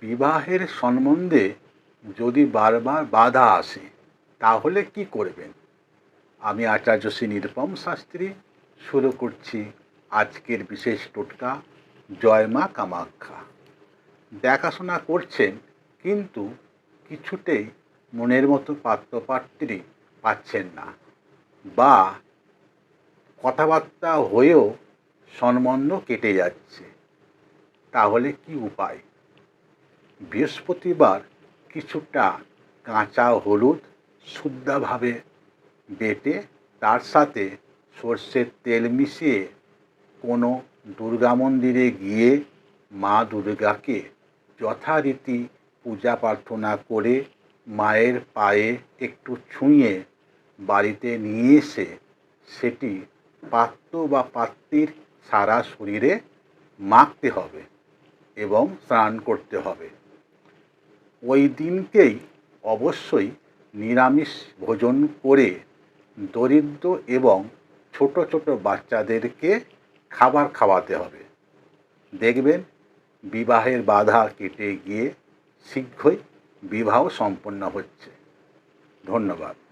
বিবাহের সম্বন্ধে যদি বারবার বাধা আসে, তাহলে কি করবেন? আমি আচার্য শ্রী নিরুপম শাস্ত্রী শুরু করছি আজকের বিশেষ টোটকা, জয় মা কামাখ্যা। দেখাশোনা করছেন, কিন্তু কিছুতেই মনের মতো পাত্রপাত্রী পাচ্ছেন না বা কথাবার্তা হয়েও সম্বন্ধ কেটে যাচ্ছে। তাহলে কি উপায়? বৃহস্পতিবার কিছুটা কাঁচা হলুদ শুদ্ধভাবে বেটে তার সাথে সর্ষের তেল মিশিয়ে কোনো দুর্গা মন্দিরে গিয়ে মা দুর্গাকে যথারীতি পূজা প্রার্থনা করে মায়ের পায়ে একটু ছুঁয়ে বাড়িতে নিয়ে এসে সেটি পাত্র বা পাত্রীর সারা শরীরে মাখতে হবে এবং স্নান করতে হবে। ওই দিনকেই অবশ্যই নিরামিষ ভোজন করে দরিদ্র এবং ছোট ছোট বাচ্চাদেরকে খাবার খাওয়াতে হবে। দেখবেন বিবাহের বাধা কেটে গিয়ে শীঘ্রই বিবাহ সম্পন্ন হচ্ছে। ধন্যবাদ।